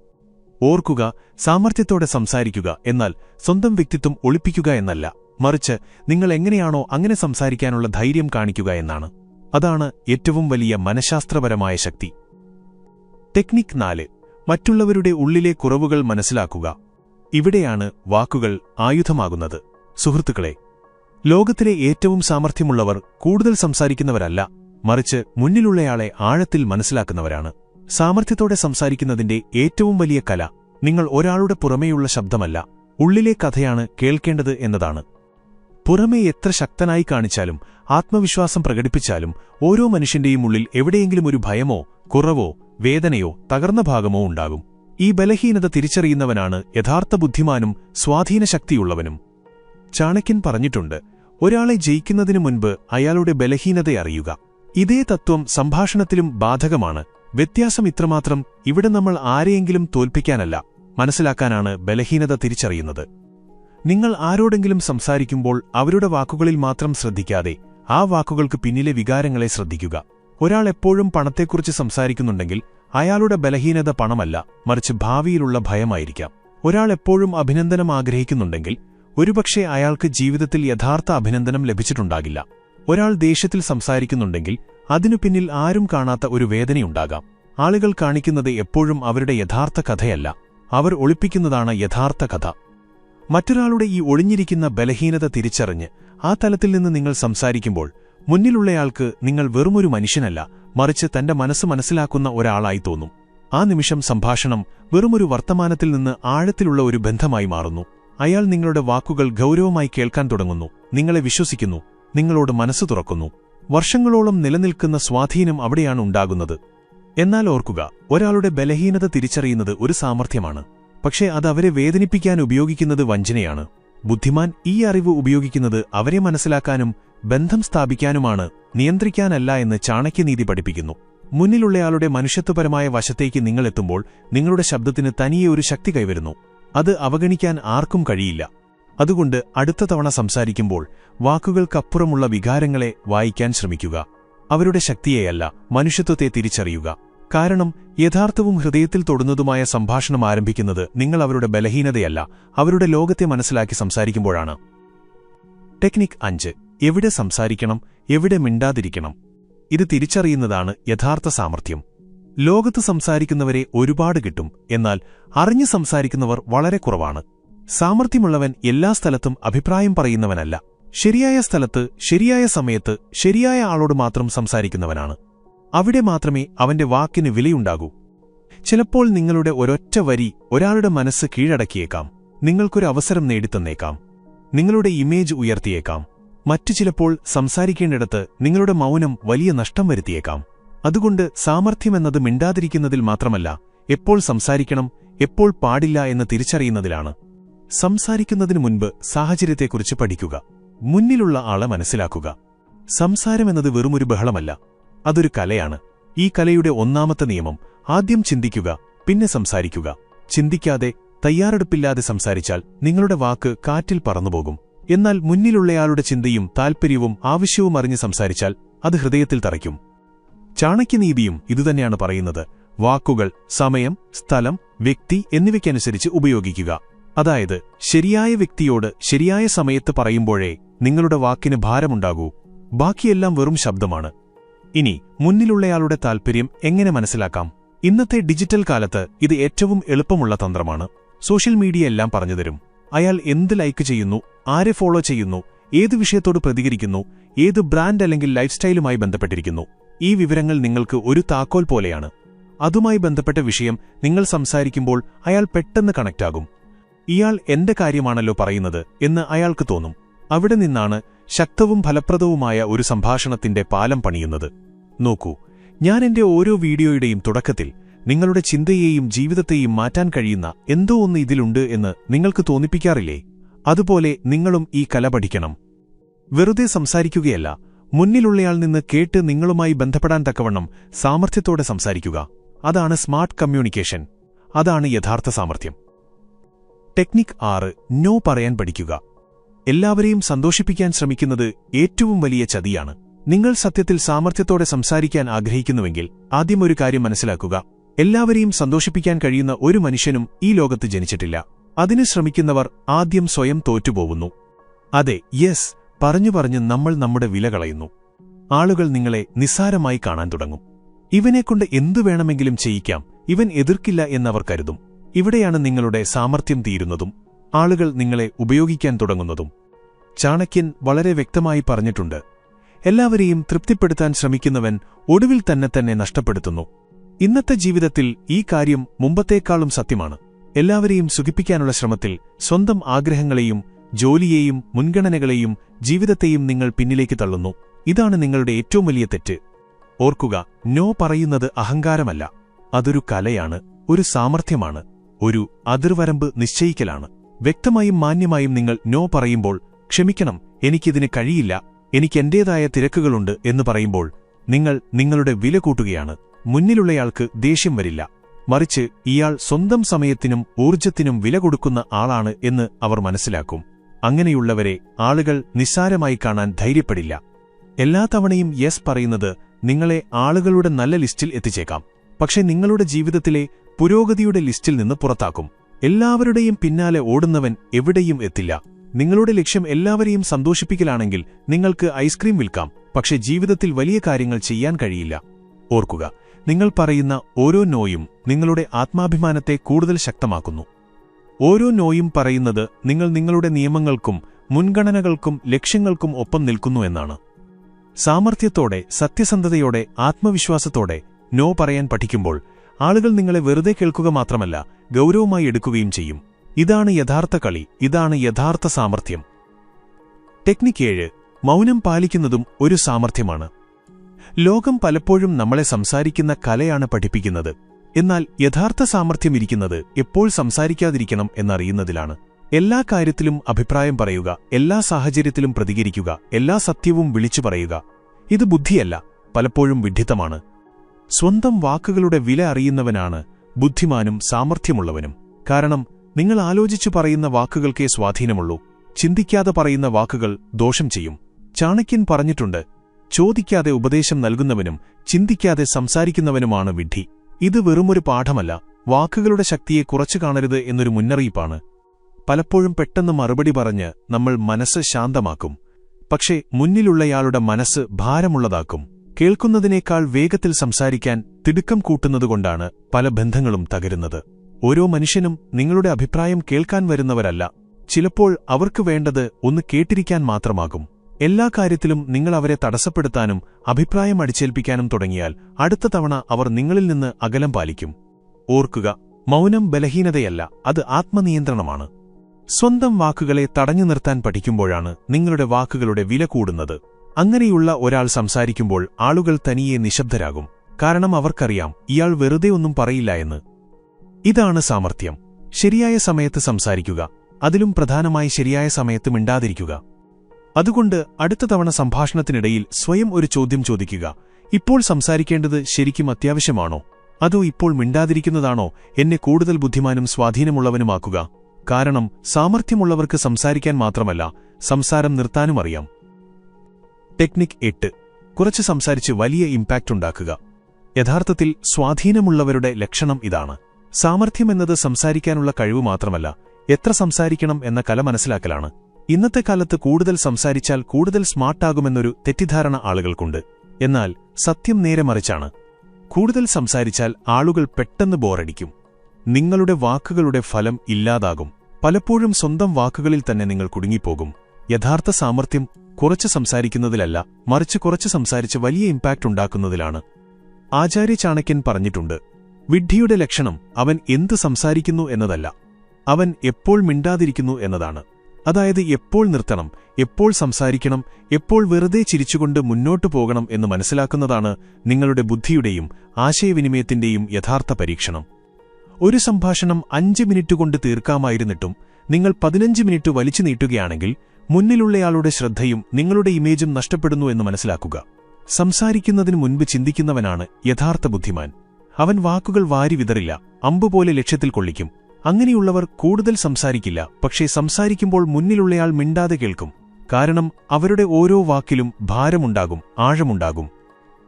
ഓർക്കുക സാമർഥ്യത്തോടെ സംസാരിക്കുക എന്നാൽ സ്വന്തം വ്യക്തിത്വം ഒളിപ്പിക്കുക എന്നല്ല. മറിച്ച് നിങ്ങൾ എങ്ങനെയാണോ അങ്ങനെ സംസാരിക്കാനുള്ള ധൈര്യം കാണിക്കുക എന്നാണ്. അതാണ് ഏറ്റവും വലിയ മനഃശാസ്ത്രപരമായ ശക്തി. ടെക്നിക് നാല് മറ്റുള്ളവരുടെ ഉള്ളിലെ കുറവുകൾ മനസ്സിലാക്കുക. ഇവിടെയാണ് വാക്കുകൾ ആയുധമാകുന്നത്. സുഹൃത്തുക്കളെ ലോകത്തിലെ ഏറ്റവും സാമർഥ്യമുള്ളവർ കൂടുതൽ സംസാരിക്കുന്നവരല്ല. മറിച്ച് മുന്നിലുള്ളയാളെ ആഴത്തിൽ മനസ്സിലാക്കുന്നവരാണ്. സാമർഥ്യത്തോടെ സംസാരിക്കുന്നതിന്റെ ഏറ്റവും വലിയ കല നിങ്ങൾ ഒരാളുടെ പുറമേയുള്ള ശബ്ദമല്ല ഉള്ളിലെ കഥയാണ് കേൾക്കേണ്ടത് എന്നതാണ്. പുറമേ എത്ര ശക്തനായി കാണിച്ചാലും ആത്മവിശ്വാസം പ്രകടിപ്പിച്ചാലും ഓരോ മനുഷ്യന്റെയും ഉള്ളിൽ എവിടെയെങ്കിലും ഒരു ഭയമോ കുറവോ വേദനയോ തകർന്ന ഭാഗമോ ഉണ്ടാകും. ഈ ബലഹീനത തിരിച്ചറിയുന്നവനാണ് യഥാർത്ഥ ബുദ്ധിമാനും സ്വാധീനശക്തിയുള്ളവനും ചാണക്യൻ പറഞ്ഞിട്ടുണ്ട് ഒരാളെ ജയിക്കുന്നതിനു മുൻപ് അയാളുടെ ബലഹീനത അറിയുക. ഇതേ തത്വം സംഭാഷണത്തിലും ബാധകമാണ്. വ്യത്യാസം ഇത്രമാത്രം ഇവിടെ നമ്മൾ ആരെയെങ്കിലും തോൽപ്പിക്കാനല്ല മനസ്സിലാക്കാനാണ് ബലഹീനത തിരിച്ചറിയുന്നത്. നിങ്ങൾ ആരോടെങ്കിലും സംസാരിക്കുമ്പോൾ അവരുടെ വാക്കുകളിൽ മാത്രം ശ്രദ്ധിക്കാതെ ആ വാക്കുകൾക്ക് പിന്നിലെ വികാരങ്ങളെ ശ്രദ്ധിക്കുക. ഒരാൾ എപ്പോഴും പണത്തെക്കുറിച്ച് സംസാരിക്കുന്നുണ്ടെങ്കിൽ അയാളുടെ ബലഹീനത പണമല്ല മറിച്ച് ഭാവിയിലുള്ള ഭയമായിരിക്കാം. ഒരാൾ എപ്പോഴും അഭിനന്ദനം ആഗ്രഹിക്കുന്നുണ്ടെങ്കിൽ ഒരുപക്ഷെ അയാൾക്ക് ജീവിതത്തിൽ യഥാർത്ഥ അഭിനന്ദനം ലഭിച്ചിട്ടുണ്ടാകില്ല. ഒരാൾ ദേഷ്യത്തിൽ സംസാരിക്കുന്നുണ്ടെങ്കിൽ അതിനു പിന്നിൽ ആരും കാണാത്ത ഒരു വേദനയുണ്ടാകാം. ആളുകൾ കാണിക്കുന്നത് എപ്പോഴും അവരുടെ യഥാർത്ഥ കഥയല്ല. അവർ ഒളിപ്പിക്കുന്നതാണ് യഥാർത്ഥ കഥ. മറ്റൊരാളുടെ ഈ ഒളിഞ്ഞിരിക്കുന്ന ബലഹീനത തിരിച്ചറിഞ്ഞ് ആ തലത്തിൽ നിന്ന് നിങ്ങൾ സംസാരിക്കുമ്പോൾ മുന്നിലുള്ളയാൾക്ക് നിങ്ങൾ വെറുമൊരു മനുഷ്യനല്ല മറിച്ച് തന്റെ മനസ്സ് മനസ്സിലാക്കുന്ന ഒരാളായി തോന്നും. ആ നിമിഷം സംഭാഷണം വെറുമൊരു വർത്തമാനത്തിൽ നിന്ന് ആഴത്തിലുള്ള ഒരു ബന്ധമായി മാറുന്നു. അയാൾ നിങ്ങളുടെ വാക്കുകൾ ഗൗരവമായി കേൾക്കാൻ തുടങ്ങുന്നു. നിങ്ങളെ വിശ്വസിക്കുന്നു. നിങ്ങളോട് മനസ്സ് തുറക്കുന്നു. വർഷങ്ങളോളം നിലനിൽക്കുന്ന സ്വാധീനം അവിടെയാണ് ഉണ്ടാകുന്നത്. എന്നാൽ ഓർക്കുക ഒരാളുടെ ബലഹീനത തിരിച്ചറിയുന്നത് ഒരു സാമർഥ്യമാണ്. പക്ഷേ അത് അവരെ വേദനിപ്പിക്കാൻ ഉപയോഗിക്കുന്നത് വഞ്ചനയാണ്. ബുദ്ധിമാൻ ഈ അറിവ് ഉപയോഗിക്കുന്നത് അവരെ മനസ്സിലാക്കാനും ബന്ധം സ്ഥാപിക്കാനുമാണ് നിയന്ത്രിക്കാനല്ല എന്ന് ചാണക്യനീതി പഠിപ്പിക്കുന്നു. മുന്നിലുള്ളയാളുടെ മനുഷ്യത്വപരമായ വശത്തേക്ക് നിങ്ങളെത്തുമ്പോൾ നിങ്ങളുടെ ശബ്ദത്തിന് തനിയെ ഒരു ശക്തി കൈവരുന്നു. അത് അവഗണിക്കാൻ ആർക്കും കഴിയില്ല. അതുകൊണ്ട് അടുത്ത തവണ സംസാരിക്കുമ്പോൾ വാക്കുകൾക്കപ്പുറമുള്ള വികാരങ്ങളെ വായിക്കാൻ ശ്രമിക്കുക. അവരുടെ ശക്തിയെയല്ല മനുഷ്യത്വത്തെ തിരിച്ചറിയുക. കാരണം യഥാർത്ഥവും ഹൃദയത്തിൽ തൊടുന്നതുമായ സംഭാഷണം ആരംഭിക്കുന്നത് നിങ്ങൾ അവരുടെ ബലഹീനതയല്ല അവരുടെ ലോകത്തെ മനസ്സിലാക്കി സംസാരിക്കുമ്പോഴാണ്. ടെക്നിക് അഞ്ച്. എവിടെ സംസാരിക്കണം എവിടെ മിണ്ടാതിരിക്കണം. ഇത് തിരിച്ചറിയുന്നതാണ് യഥാർത്ഥ സാമർഥ്യം. ലോകത്ത് സംസാരിക്കുന്നവരെ ഒരുപാട് കിട്ടും എന്നാൽ അറിഞ്ഞു സംസാരിക്കുന്നവർ വളരെ കുറവാണ്. സാമർഥ്യമുള്ളവൻ എല്ലാ സ്ഥലത്തും അഭിപ്രായം പറയുന്നവനല്ല. ശരിയായ സ്ഥലത്ത് ശരിയായ സമയത്ത് ശരിയായ ആളോട് മാത്രം സംസാരിക്കുന്നവനാണ്. അവിടെ മാത്രമേ അവന്റെ വാക്കിന് വിലയുണ്ടാകൂ. ചിലപ്പോൾ നിങ്ങളുടെ ഒരൊറ്റ വരി ഒരാളുടെ മനസ്സ് കീഴടക്കിയേക്കാം. നിങ്ങൾക്കൊരു അവസരം നേടിത്തന്നേക്കാം. നിങ്ങളുടെ ഇമേജ് ഉയർത്തിയേക്കാം. മറ്റു ചിലപ്പോൾ സംസാരിക്കേണ്ടിടത്ത് നിങ്ങളുടെ മൗനം വലിയ നഷ്ടം വരുത്തിയേക്കാം. അതുകൊണ്ട് സാമർഥ്യമെന്നത് മിണ്ടാതിരിക്കുന്നതിൽ മാത്രമല്ല എപ്പോൾ സംസാരിക്കണം എപ്പോൾ പാടില്ല എന്ന് തിരിച്ചറിയുന്നതിലാണ്. സംസാരിക്കുന്നതിനു മുൻപ് സാഹചര്യത്തെക്കുറിച്ച് പഠിക്കുക. മുന്നിലുള്ള ആളെ മനസ്സിലാക്കുക. സംസാരമെന്നത് വെറുമൊരു ബഹളമല്ല. അതൊരു കലയാണ്. ഈ കലയുടെ ഒന്നാമത്തെ നിയമം ആദ്യം ചിന്തിക്കുക പിന്നെ സംസാരിക്കുക. ചിന്തിക്കാതെ തയ്യാറെടുപ്പില്ലാതെ സംസാരിച്ചാൽ നിങ്ങളുടെ വാക്ക് കാറ്റിൽ പറന്നുപോകും. എന്നാൽ മുന്നിലുള്ളയാളുടെ ചിന്തയും താൽപ്പര്യവും ആവശ്യവും അറിഞ്ഞ് സംസാരിച്ചാൽ അത് ഹൃദയത്തിൽ തറയ്ക്കും. ചാണക്യനീതിയും ഇതുതന്നെയാണ് പറയുന്നത്. വാക്കുകൾ സമയം സ്ഥലം വ്യക്തി എന്നിവയ്ക്കനുസരിച്ച് ഉപയോഗിക്കുക. അതായത് ശരിയായ വ്യക്തിയോട് ശരിയായ സമയത്ത് പറയുമ്പോഴേ നിങ്ങളുടെ വാക്കിന് ഭാരമുണ്ടാകൂ. ബാക്കിയെല്ലാം വെറും ശബ്ദമാണ്. ഇനി മുന്നിലുള്ളയാളുടെ താൽപ്പര്യം എങ്ങനെ മനസ്സിലാക്കാം? ഇന്നത്തെ ഡിജിറ്റൽ കാലത്ത് ഇത് ഏറ്റവും എളുപ്പമുള്ള തന്ത്രമാണ്. സോഷ്യൽ മീഡിയ എല്ലാം പറഞ്ഞുതരും അയാൾ എന്ത് ലൈക്ക് ചെയ്യുന്നു ആരെ ഫോളോ ചെയ്യുന്നു ഏത് വിഷയത്തോട് പ്രതികരിക്കുന്നു ഏത് ബ്രാൻഡ് അല്ലെങ്കിൽ ലൈഫ് സ്റ്റൈലുമായി ബന്ധപ്പെട്ടിരിക്കുന്നു. ഈ വിവരങ്ങൾ നിങ്ങൾക്ക് ഒരു താക്കോൽ പോലെയാണ്. അതുമായി ബന്ധപ്പെട്ട വിഷയം നിങ്ങൾ സംസാരിക്കുമ്പോൾ അയാൾ പെട്ടെന്ന് കണക്റ്റാകും. ഇയാൾ എന്റെ കാര്യമാണല്ലോ പറയുന്നത് എന്ന് അയാൾക്ക് തോന്നും. അവിടെ നിന്നാണ് ശക്തവും ഫലപ്രദവുമായ ഒരു സംഭാഷണത്തിന്റെ പാലം പണിയുന്നത്. നോക്കൂ ഞാൻ എന്റെ ഓരോ വീഡിയോയുടെയും തുടക്കത്തിൽ നിങ്ങളുടെ ചിന്തയെയും ജീവിതത്തെയും മാറ്റാൻ കഴിയുന്ന എന്തോ ഒന്ന് ഇതിലുണ്ട് എന്ന് നിങ്ങൾക്ക് തോന്നിപ്പിക്കാറില്ലേ? അതുപോലെ നിങ്ങളും ഈ കല പഠിക്കണം. വെറുതെ സംസാരിക്കുകയല്ല മുന്നിലുള്ളയാൾ നിന്ന് കേട്ട് നിങ്ങളുമായി ബന്ധപ്പെടാൻ തക്കവണ്ണം സാമർഥ്യത്തോടെ സംസാരിക്കുക. അതാണ് സ്മാർട്ട് കമ്മ്യൂണിക്കേഷൻ. അതാണ് യഥാർത്ഥ സാമർഥ്യം. ടെക്നിക് ആറ് നോ പറയാൻ പഠിക്കുക. എല്ലാവരെയും സന്തോഷിപ്പിക്കാൻ ശ്രമിക്കുന്നത് ഏറ്റവും വലിയ ചതിയാണ്. നിങ്ങൾ സത്യത്തിൽ സാമർഥ്യത്തോടെ സംസാരിക്കാൻ ആഗ്രഹിക്കുന്നുവെങ്കിൽ ആദ്യം ഒരു കാര്യം മനസ്സിലാക്കുക. എല്ലാവരെയും സന്തോഷിപ്പിക്കാൻ കഴിയുന്ന ഒരു മനുഷ്യനും ഈ ലോകത്ത് ജനിച്ചിട്ടില്ല. അതിന് ശ്രമിക്കുന്നവർ ആദ്യം സ്വയം തോറ്റുപോകുന്നു. അതെ യെസ് പറഞ്ഞു പറഞ്ഞ് നമ്മൾ നമ്മുടെ വില കളയുന്നു. ആളുകൾ നിങ്ങളെ നിസ്സാരമായി കാണാൻ തുടങ്ങും. ഇവനെക്കൊണ്ട് എന്തു വേണമെങ്കിലും ചെയ്യിക്കാം. ഇവൻ എതിർക്കില്ല എന്നവർ കരുതും. ഇവിടെയാണ് നിങ്ങളുടെ സാമർഥ്യം തീരുന്നതും ആളുകൾ നിങ്ങളെ ഉപയോഗിക്കാൻ തുടങ്ങുന്നതും. ചാണക്യൻ വളരെ വ്യക്തമായി പറഞ്ഞിട്ടുണ്ട് എല്ലാവരെയും തൃപ്തിപ്പെടുത്താൻ ശ്രമിക്കുന്നവൻ ഒടുവിൽ തന്നെ തന്നെ നഷ്ടപ്പെടുത്തുന്നു. ഇന്നത്തെ ജീവിതത്തിൽ ഈ കാര്യം മുമ്പത്തേക്കാളും സത്യമാണ്. എല്ലാവരെയും സുഖിപ്പിക്കാനുള്ള ശ്രമത്തിൽ സ്വന്തം ആഗ്രഹങ്ങളെയും ജോലിയെയും മുൻഗണനകളെയും ജീവിതത്തെയും നിങ്ങൾ പിന്നിലേക്ക് തള്ളുന്നു. ഇതാണ് നിങ്ങളുടെ ഏറ്റവും വലിയ തെറ്റ്. ഓർക്കുക നോ പറയുന്നത് അഹങ്കാരമല്ല അതൊരു കലയാണ് ഒരു സാമർഥ്യമാണ്. ഒരു അതിർവരമ്പ് നിശ്ചയിക്കലാണ്. വ്യക്തമായും മാന്യമായും നിങ്ങൾ നോ പറയുമ്പോൾ ക്ഷമിക്കണം എനിക്കിതിന് കഴിയില്ല എനിക്കെന്റേതായ തിരക്കുകളുണ്ട് എന്ന് പറയുമ്പോൾ നിങ്ങൾ നിങ്ങളുടെ വില കൂട്ടുകയാണ്. മുന്നിലുള്ളയാൾക്ക് ദേഷ്യം വരില്ല. മറിച്ച് ഇയാൾ സ്വന്തം സമയത്തിനും ഊർജത്തിനും വില കൊടുക്കുന്ന ആളാണ് എന്ന് അവർ മനസ്സിലാക്കും. അങ്ങനെയുള്ളവരെ ആളുകൾ നിസ്സാരമായി കാണാൻ ധൈര്യപ്പെടില്ല. എല്ലാ തവണയും യെസ് പറയുന്നത് നിങ്ങളെ ആളുകളുടെ നല്ല ലിസ്റ്റിൽ എത്തിച്ചേക്കാം. പക്ഷെ നിങ്ങളുടെ ജീവിതത്തിലെ പുരോഗതിയുടെ ലിസ്റ്റിൽ നിന്ന് പുറത്താക്കും. എല്ലാവരുടെയും പിന്നാലെ ഓടുന്നവൻ എവിടെയും എത്തില്ല. നിങ്ങളുടെ ലക്ഷ്യം എല്ലാവരെയും സന്തോഷിപ്പിക്കലാണെങ്കിൽ നിങ്ങൾക്ക് ഐസ്ക്രീം വിൽക്കാം പക്ഷേ ജീവിതത്തിൽ വലിയ കാര്യങ്ങൾ ചെയ്യാൻ കഴിയില്ല. ഓർക്കുക നിങ്ങൾ പറയുന്ന ഓരോ നോയും നിങ്ങളുടെ ആത്മാഭിമാനത്തെ കൂടുതൽ ശക്തമാക്കുന്നു. ഓരോ നോയും പറയുന്നത് നിങ്ങൾ നിങ്ങളുടെ നിയമങ്ങൾക്കും മുൻഗണനകൾക്കും ലക്ഷ്യങ്ങൾക്കും ഒപ്പം നിൽക്കുന്നു എന്നാണ്. സാമർഥ്യത്തോടെ സത്യസന്ധതയോടെ ആത്മവിശ്വാസത്തോടെ നോ പറയാൻ പഠിക്കുമ്പോൾ ആളുകൾ നിങ്ങളെ വെറുതെ കേൾക്കുക മാത്രമല്ല ഗൗരവമായി എടുക്കുകയും ചെയ്യും. ഇതാണ് യഥാർത്ഥ കളി ഇതാണ് യഥാർത്ഥ സാമർഥ്യം. ടെക്നിക് ഏഴ് മൗനം പാലിക്കുന്നതും ഒരു സാമർഥ്യമാണ്. ലോകം പലപ്പോഴും നമ്മളെ സംസാരിക്കുന്ന കലയാണ് പഠിപ്പിക്കുന്നത്. എന്നാൽ യഥാർത്ഥ സാമർഥ്യമിരിക്കുന്നത് എപ്പോൾ സംസാരിക്കാതിരിക്കണം എന്നറിയുന്നതിലാണ്. എല്ലാ കാര്യത്തിലും അഭിപ്രായം പറയുക എല്ലാ സാഹചര്യത്തിലും പ്രതികരിക്കുക എല്ലാ സത്യവും വിളിച്ചു പറയുക. ഇത് ബുദ്ധിയല്ല പലപ്പോഴും വിഡ്ഢിത്തമാണ്. സ്വന്തം വാക്കുകളുടെ വില അറിയുന്നവനാണ് ബുദ്ധിമാനും സാമർഥ്യമുള്ളവനും. കാരണം നിങ്ങൾ ആലോചിച്ചു പറയുന്ന വാക്കുകൾക്കേ സ്വാധീനമുള്ളൂ ചിന്തിക്കാതെ പറയുന്ന വാക്കുകൾ ദോഷം ചെയ്യും. ചാണക്യൻ പറഞ്ഞിട്ടുണ്ട് ചോദിക്കാതെ ഉപദേശം നൽകുന്നവനും ചിന്തിക്കാതെ സംസാരിക്കുന്നവനുമാണ് വിഡ്ഢി. ഇത് വെറുമൊരു പാഠമല്ല വാക്കുകളുടെ ശക്തിയെ കുറച്ചു കാണരുത് എന്നൊരു മുന്നറിയിപ്പാണ്. പലപ്പോഴും പെട്ടെന്ന് മറുപടി പറഞ്ഞ് നമ്മൾ മനസ്സ് ശാന്തമാക്കും. പക്ഷേ മുന്നിലുള്ളയാളുടെ മനസ്സ് ഭാരമുള്ളതാക്കും. കേൾക്കുന്നതിനേക്കാൾ വേഗത്തിൽ സംസാരിക്കാൻ തിടുക്കം കൂട്ടുന്നതുകൊണ്ടാണ് പല ബന്ധങ്ങളും തകരുന്നത്. ഓരോ മനുഷ്യനും നിങ്ങളുടെ അഭിപ്രായം കേൾക്കാൻ വരുന്നവരല്ല. ചിലപ്പോൾ അവർക്ക് വേണ്ടത് ഒന്ന് കേട്ടിരിക്കാൻ മാത്രമാകും. എല്ലാ കാര്യത്തിലും നിങ്ങൾ അവരെ തടസ്സപ്പെടുത്താനും അഭിപ്രായം അടിച്ചേൽപ്പിക്കാനും തുടങ്ങിയാൽ അടുത്ത തവണ അവർ നിങ്ങളിൽ നിന്ന് അകലം പാലിക്കും. ഓർക്കുക മൗനം ബലഹീനതയല്ല അത് ആത്മനിയന്ത്രണമാണ്. സ്വന്തം വാക്കുകളെ തടഞ്ഞു നിർത്താൻ പഠിക്കുമ്പോഴാണ് നിങ്ങളുടെ വാക്കുകളുടെ വില കൂടുന്നത്. അങ്ങനെയുള്ള ഒരാൾ സംസാരിക്കുമ്പോൾ ആളുകൾ തനിയെ നിശബ്ദരാകും. കാരണം അവർക്കറിയാം ഇയാൾ വെറുതെ ഒന്നും പറയില്ല എന്ന്. ഇതാണ് സാമർത്ഥ്യം ശരിയായ സമയത്ത് സംസാരിക്കുക. അതിലും പ്രധാനമായി ശരിയായ സമയത്ത് മിണ്ടാതിരിക്കുക. അതുകൊണ്ട് അടുത്ത തവണ സംഭാഷണത്തിനിടയിൽ സ്വയം ഒരു ചോദ്യം ചോദിക്കുക. ഇപ്പോൾ സംസാരിക്കേണ്ടത് ശരിക്കും അത്യാവശ്യമാണോ? അതോ ഇപ്പോൾ മിണ്ടാതിരിക്കുന്നതാണോ? എന്നെ കൂടുതൽ ബുദ്ധിമാനും സ്വാധീനമുള്ളവനുമാക്കുക. കാരണം സാമർഥ്യമുള്ളവർക്ക് സംസാരിക്കാൻ മാത്രമല്ല സംസാരം നിർത്താനും അറിയാം. ടെക്നിക് എട്ട്. കുറച്ച് സംസാരിച്ച് വലിയ ഇമ്പാക്റ്റ് ഉണ്ടാക്കുക. യഥാർത്ഥത്തിൽ സ്വാധീനമുള്ളവരുടെ ലക്ഷണം ഇതാണ്. സാമർഥ്യമെന്നത് സംസാരിക്കാനുള്ള കഴിവ് മാത്രമല്ല എത്ര സംസാരിക്കണം എന്ന കല മനസ്സിലാക്കലാണ്. ഇന്നത്തെ കാലത്ത് കൂടുതൽ സംസാരിച്ചാൽ കൂടുതൽ സ്മാർട്ടാകുമെന്നൊരു തെറ്റിദ്ധാരണ ആളുകൾക്കുണ്ട്. എന്നാൽ സത്യം നേരെ മറിച്ചാണ്. കൂടുതൽ സംസാരിച്ചാൽ ആളുകൾ പെട്ടെന്ന് ബോറടിക്കും. നിങ്ങളുടെ വാക്കുകളുടെ ഫലം ഇല്ലാതാകും. പലപ്പോഴും സ്വന്തം വാക്കുകളിൽ തന്നെ നിങ്ങൾ കുടുങ്ങിപ്പോകും. യഥാർത്ഥ സാമർഥ്യം കുറച്ച് സംസാരിക്കുന്നതിലല്ല മറിച്ച് കുറച്ച് സംസാരിച്ച് വലിയ ഇമ്പാക്റ്റ് ഉണ്ടാക്കുന്നതിലാണ്. ആചാര്യ ചാണക്യൻ പറഞ്ഞിട്ടുണ്ട് വിഡ്ഢിയുടെ ലക്ഷണം അവൻ എന്ത് സംസാരിക്കുന്നു എന്നതല്ല അവൻ എപ്പോൾ മിണ്ടാതിരിക്കുന്നു എന്നതാണ്. അതായത് എപ്പോൾ നിർത്തണം എപ്പോൾ സംസാരിക്കണം എപ്പോൾ വെറുതെ ചിരിച്ചുകൊണ്ട് മുന്നോട്ടു പോകണം എന്ന് മനസ്സിലാക്കുന്നതാണ് നിങ്ങളുടെ ബുദ്ധിയുടെയും ആശയവിനിമയത്തിന്റെയും യഥാർത്ഥ പരീക്ഷണം. ഒരു സംഭാഷണം അഞ്ച് മിനിറ്റ് കൊണ്ട് തീർക്കാമായിരുന്നിട്ടും നിങ്ങൾ പതിനഞ്ച് മിനിറ്റ് വലിച്ചു നീട്ടുകയാണെങ്കിൽ മുന്നിലുള്ളയാളുടെ ശ്രദ്ധയും നിങ്ങളുടെ ഇമേജും നഷ്ടപ്പെടുന്നു എന്ന് മനസ്സിലാക്കുക. സംസാരിക്കുന്നതിന് മുൻപ് ചിന്തിക്കുന്നവനാണ് യഥാർത്ഥ ബുദ്ധിമാൻ. അവൻ വാക്കുകൾ വാരി വിതറില്ല അമ്പുപോലെ ലക്ഷ്യത്തിൽ കൊള്ളിക്കും. അങ്ങനെയുള്ളവർ കൂടുതൽ സംസാരിക്കില്ല പക്ഷേ സംസാരിക്കുമ്പോൾ മുന്നിലുള്ളയാൾ മിണ്ടാതെ കേൾക്കും. കാരണം അവരുടെ ഓരോ വാക്കിലും ഭാരമുണ്ടാകും ആഴമുണ്ടാകും.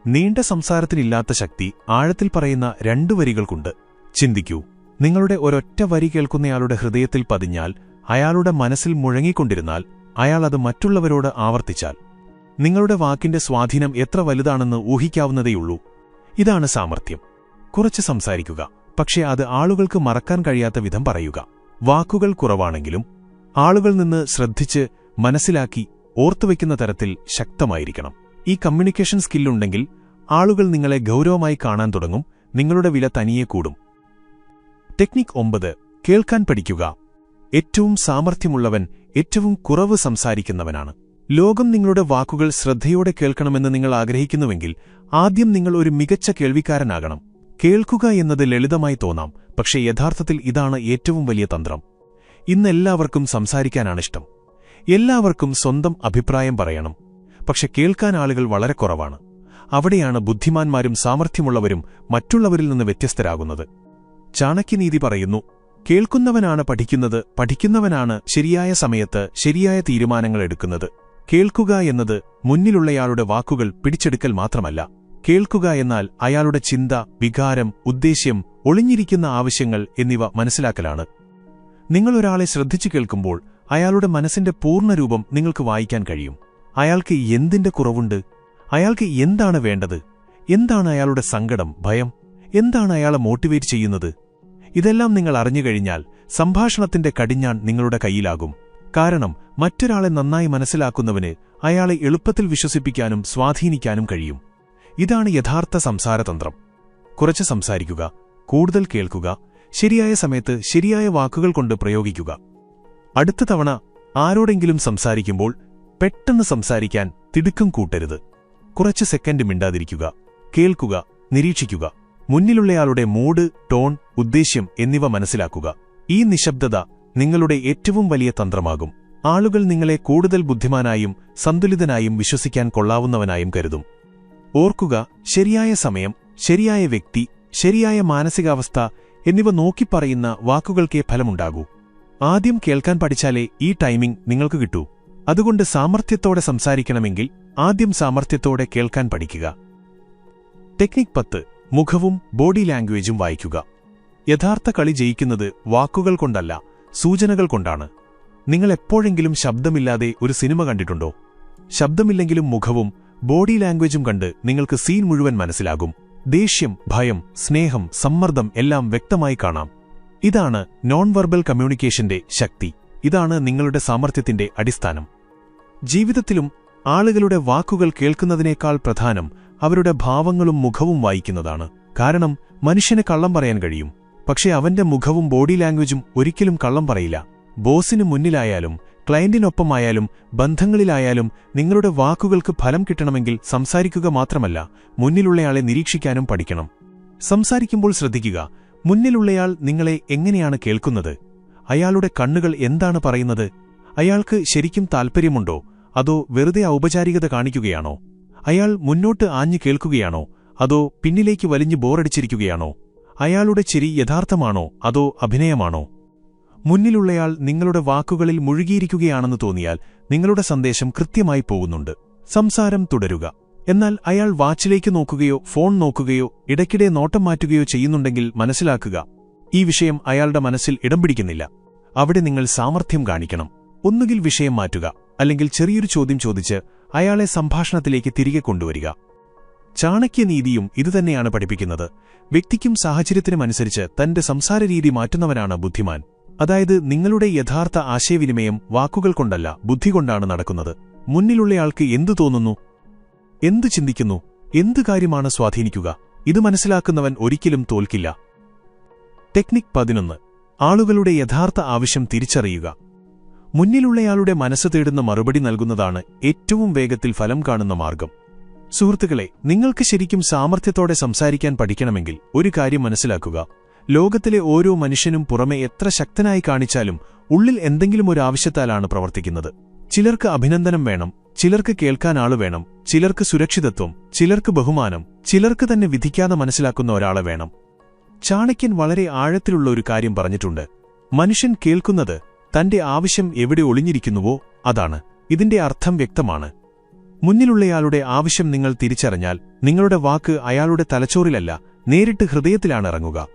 നീണ്ട സംസാരത്തിനില്ലാത്ത ശക്തി ആഴത്തിൽ പറയുന്ന രണ്ടു വരികൾക്കുണ്ട്. ചിന്തിക്കൂ നിങ്ങളുടെ ഒരൊറ്റ വരി കേൾക്കുന്നയാളുടെ ഹൃദയത്തിൽ പതിഞ്ഞാൽ അയാളുടെ മനസ്സിൽ മുഴങ്ങിക്കൊണ്ടിരുന്നാൽ അയാൾ അത് മറ്റുള്ളവരോട് ആവർത്തിച്ചാൽ നിങ്ങളുടെ വാക്കിന്റെ സ്വാധീനം എത്ര വലുതാണെന്ന് ഊഹിക്കാവുന്നതേയുള്ളൂ. ഇതാണ് സാമർഥ്യം കുറച്ച് സംസാരിക്കുക. പക്ഷേ അത് ആളുകൾക്ക് മറക്കാൻ കഴിയാത്ത വിധം പറയുക. വാക്കുകൾ കുറവാണെങ്കിലും ആളുകൾ നിന്ന് ശ്രദ്ധിച്ച് മനസ്സിലാക്കി ഓർത്തുവെക്കുന്ന തരത്തിൽ ശക്തമായിരിക്കണം. ഈ കമ്മ്യൂണിക്കേഷൻ സ്കില്ലുണ്ടെങ്കിൽ ആളുകൾ നിങ്ങളെ ഗൗരവമായി കാണാൻ തുടങ്ങും. നിങ്ങളുടെ വില തനിയെ കൂടും. ടെക്നിക് ഒമ്പത്. കേൾക്കാൻ പഠിക്കുക. ഏറ്റവും സാമർഥ്യമുള്ളവൻ ഏറ്റവും കുറവ് സംസാരിക്കുന്നവനാണ്. ലോകം നിങ്ങളുടെ വാക്കുകൾ ശ്രദ്ധയോടെ കേൾക്കണമെന്ന് നിങ്ങൾ ആഗ്രഹിക്കുന്നുവെങ്കിൽ ആദ്യം നിങ്ങൾ ഒരു മികച്ച കേൾവിക്കാരനാകണം. കേൾക്കുക എന്നത് ലളിതമായി തോന്നാം പക്ഷേ യഥാർത്ഥത്തിൽ ഇതാണ് ഏറ്റവും വലിയ തന്ത്രം. ഇന്നെല്ലാവർക്കും സംസാരിക്കാനാണിഷ്ടം എല്ലാവർക്കും സ്വന്തം അഭിപ്രായം പറയണം. പക്ഷെ കേൾക്കാൻ ആളുകൾ വളരെ കുറവാണ്. അവിടെയാണ് ബുദ്ധിമാന്മാരും സാമർഥ്യമുള്ളവരും മറ്റുള്ളവരിൽ നിന്ന് വ്യത്യസ്തരാകുന്നത്. ചാണക്യനീതി പറയുന്നു കേൾക്കുന്നവനാണ് പഠിക്കുന്നത് പഠിക്കുന്നവനാണ് ശരിയായ സമയത്ത് ശരിയായ തീരുമാനങ്ങൾ എടുക്കുന്നത്. കേൾക്കുക എന്നത് മുന്നിലുള്ളയാളുടെ വാക്കുകൾ പിടിച്ചെടുക്കൽ മാത്രമല്ല. കേൾക്കുക എന്നാൽ അയാളുടെ ചിന്ത വികാരം ഉദ്ദേശ്യം ഒളിഞ്ഞിരിക്കുന്ന ആവശ്യങ്ങൾ എന്നിവ മനസ്സിലാക്കലാണ്. നിങ്ങളൊരാളെ ശ്രദ്ധിച്ചു കേൾക്കുമ്പോൾ അയാളുടെ മനസ്സിന്റെ പൂർണരൂപം നിങ്ങൾക്ക് വായിക്കാൻ കഴിയും. അയാൾക്ക് എന്തിന്റെ കുറവുണ്ട്? അയാൾക്ക് എന്താണ് വേണ്ടത്? എന്താണ് അയാളുടെ സങ്കടം ഭയം? എന്താണ് അയാളെ മോട്ടിവേറ്റ് ചെയ്യുന്നത്? ഇതെല്ലാം നിങ്ങൾ അറിഞ്ഞുകഴിഞ്ഞാൽ സംഭാഷണത്തിന്റെ കടിഞ്ഞാൺ നിങ്ങളുടെ കയ്യിലാകും. കാരണം മറ്റൊരാളെ നന്നായി മനസ്സിലാക്കുന്നവന് അയാളെ എളുപ്പത്തിൽ വിശ്വസിപ്പിക്കാനും സ്വാധീനിക്കാനും കഴിയും. ഇതാണ് യഥാർത്ഥ സംസാരതന്ത്രം. കുറച്ച് സംസാരിക്കുക കൂടുതൽ കേൾക്കുക ശരിയായ സമയത്ത് ശരിയായ വാക്കുകൾ കൊണ്ട് പ്രയോഗിക്കുക. അടുത്ത തവണ ആരോടെങ്കിലും സംസാരിക്കുമ്പോൾ പെട്ടെന്ന് സംസാരിക്കാൻ തിടുക്കം കൂട്ടരുത്. കുറച്ച് സെക്കൻഡ് മിണ്ടാതിരിക്കുക കേൾക്കുക നിരീക്ഷിക്കുക. മുന്നിലുള്ളയാളുടെ മൂഡ് ടോൺ ഉദ്ദേശ്യം എന്നിവ മനസ്സിലാക്കുക. ഈ നിശബ്ദത നിങ്ങളുടെ ഏറ്റവും വലിയ തന്ത്രമാകും. ആളുകൾ നിങ്ങളെ കൂടുതൽ ബുദ്ധിമാനായും സന്തുലിതനായും വിശ്വസിക്കാൻ കൊള്ളാവുന്നവനായും കരുതും. ഓർക്കുക ശരിയായ സമയം ശരിയായ വ്യക്തി ശരിയായ മാനസികാവസ്ഥ എന്നിവ നോക്കിപ്പറയുന്ന വാക്കുകൾക്കേ ഫലമുണ്ടാകൂ. ആദ്യം കേൾക്കാൻ പഠിച്ചാലേ ഈ ടൈമിംഗ് നിങ്ങൾക്ക് കിട്ടൂ. അതുകൊണ്ട് സാമർത്ഥ്യത്തോടെ സംസാരിക്കണമെങ്കിൽ ആദ്യം സാമർത്ഥ്യത്തോടെ കേൾക്കാൻ പഠിക്കുക. ടെക്നിക് പത്ത്. മുഖവും ബോഡി ലാംഗ്വേജും വായിക്കുക. യഥാർത്ഥ കളി ജയിക്കുന്നത് വാക്കുകൾ കൊണ്ടല്ല സൂചനകൾ കൊണ്ടാണ്. നിങ്ങൾ എപ്പോഴെങ്കിലും ശബ്ദമില്ലാതെ ഒരു സിനിമ കണ്ടിട്ടുണ്ടോ? ശബ്ദമില്ലെങ്കിലും മുഖവും ബോഡി ലാംഗ്വേജും കണ്ട് നിങ്ങൾക്ക് സീൻ മുഴുവൻ മനസ്സിലാകും. ദേഷ്യം ഭയം സ്നേഹം സമ്മർദ്ദം എല്ലാം വ്യക്തമായി കാണാം. ഇതാണ് നോൺ വെർബൽ കമ്മ്യൂണിക്കേഷന്റെ ശക്തി. ഇതാണ് നിങ്ങളുടെ സാമർത്ഥ്യത്തിന്റെ അടിസ്ഥാനം. ജീവിതത്തിലും ആളുകളുടെ വാക്കുകൾ കേൾക്കുന്നതിനേക്കാൾ പ്രധാനം അവരുടെ ഭാവങ്ങളും മുഖവും വായിക്കുന്നതാണ്. കാരണം മനുഷ്യന് കള്ളം പറയാൻ കഴിയും. പക്ഷേ അവന്റെ മുഖവും ബോഡി ലാംഗ്വേജും ഒരിക്കലും കള്ളം പറയില്ല. ബോസിന് മുന്നിലായാലും ക്ലയന്റിനൊപ്പമായാലും ബന്ധങ്ങളിലായാലും നിങ്ങളുടെ വാക്കുകൾക്ക് ഫലം കിട്ടണമെങ്കിൽ സംസാരിക്കുക മാത്രമല്ല മുന്നിലുള്ളയാളെ നിരീക്ഷിക്കാനും പഠിക്കണം. സംസാരിക്കുമ്പോൾ ശ്രദ്ധിക്കുക മുന്നിലുള്ളയാൾ നിങ്ങളെ എങ്ങനെയാണ് കേൾക്കുന്നത്? അയാളുടെ കണ്ണുകൾ എന്താണ് പറയുന്നത്? അയാൾക്ക് ശരിക്കും താൽപ്പര്യമുണ്ടോ? അതോ വെറുതെ ഔപചാരികത കാണിക്കുകയാണോ? അയാൾ മുന്നോട്ട് ആഞ്ഞു കേൾക്കുകയാണോ? അതോ പിന്നിലേക്ക് വലിഞ്ഞ് ബോറടിച്ചിരിക്കുകയാണോ? അയാളുടെ ചിരി യഥാർത്ഥമാണോ? അതോ അഭിനയമാണോ? മുന്നിലുള്ളയാൾ നിങ്ങളുടെ വാക്കുകളിൽ മുഴുകിയിരിക്കുകയാണെന്ന് തോന്നിയാൽ നിങ്ങളുടെ സന്ദേശം കൃത്യമായി പോകുന്നുണ്ട്. സംസാരം തുടരുക. എന്നാൽ അയാൾ വാച്ചിലേക്ക് നോക്കുകയോ ഫോൺ നോക്കുകയോ ഇടയ്ക്കിടെ നോട്ടം മാറ്റുകയോ ചെയ്യുന്നുണ്ടെങ്കിൽ മനസ്സിലാക്കുക. ഈ വിഷയം അയാളുടെ മനസ്സിൽ ഇടം പിടിക്കുന്നില്ല. അവിടെ നിങ്ങൾ സാമർഥ്യം കാണിക്കണം. ഒന്നുകിൽ വിഷയം മാറ്റുക. അല്ലെങ്കിൽ ചെറിയൊരു ചോദ്യം ചോദിച്ച് അയാളെ സംഭാഷണത്തിലേക്ക് തിരികെ കൊണ്ടുവരിക. ചാണക്യനീതിയും ഇതുതന്നെയാണ് പഠിപ്പിക്കുന്നത്. വ്യക്തിക്കും സാഹചര്യത്തിനുമനുസരിച്ച് തന്റെ സംസാരരീതി മാറ്റുന്നവനാണ് ബുദ്ധിമാൻ. അതായത് നിങ്ങളുടെ യഥാർത്ഥ ആശയവിനിമയം വാക്കുകൾ കൊണ്ടല്ല ബുദ്ധി കൊണ്ടാണ് നടക്കുന്നത്. മുന്നിലുള്ളയാൾക്ക് എന്തു തോന്നുന്നു? എന്തു ചിന്തിക്കുന്നു? എന്തു കാര്യമാണ് സ്വാധീനിക്കുക? ഇത് മനസ്സിലാക്കുന്നവൻ ഒരിക്കലും തോൽക്കില്ല. ടെക്നിക് പതിനൊന്ന്. ആളുകളുടെ യഥാർത്ഥ ആവശ്യം തിരിച്ചറിയുക. മുന്നിലുള്ളയാളുടെ മനസ്സ് തേടുന്ന മറുപടി നൽകുന്നതാണ് ഏറ്റവും വേഗത്തിൽ ഫലം കാണുന്ന മാർഗം. സുഹൃത്തുക്കളെ നിങ്ങൾക്ക് ശരിക്കും സാമർത്ഥ്യത്തോടെ സംസാരിക്കാൻ പഠിക്കണമെങ്കിൽ ഒരു കാര്യം മനസ്സിലാക്കുക. ലോകത്തിലെ ഓരോ മനുഷ്യനും പുറമെ എത്ര ശക്തനായി കാണിച്ചാലും ഉള്ളിൽ എന്തെങ്കിലും ഒരു ആവശ്യത്താലാണ് പ്രവർത്തിക്കുന്നത്. ചിലർക്ക് അഭിനന്ദനം വേണം ചിലർക്ക് കേൾക്കാൻ ആൾ വേണം ചിലർക്ക് സുരക്ഷിതത്വം ചിലർക്ക് ബഹുമാനം ചിലർക്ക് തന്നെ വിധിക്കാതെ മനസ്സിലാക്കുന്ന ഒരാളെ വേണം. ചാണക്യൻ വളരെ ആഴത്തിലുള്ള ഒരു കാര്യം പറഞ്ഞിട്ടുണ്ട്. മനുഷ്യൻ കേൾക്കുന്നത് തന്റെ ആവശ്യം എവിടെ ഒളിഞ്ഞിരിക്കുന്നുവോ അതാണ്. ഇതിന്റെ അർത്ഥം വ്യക്തമാണ്. മുന്നിലുള്ളയാളുടെ ആവശ്യം നിങ്ങൾ തിരിച്ചറിഞ്ഞാൽ നിങ്ങളുടെ വാക്ക് അയാളുടെ തലച്ചോറിലല്ല നേരിട്ട് ഹൃദയത്തിലാണ് ഇറങ്ങുക.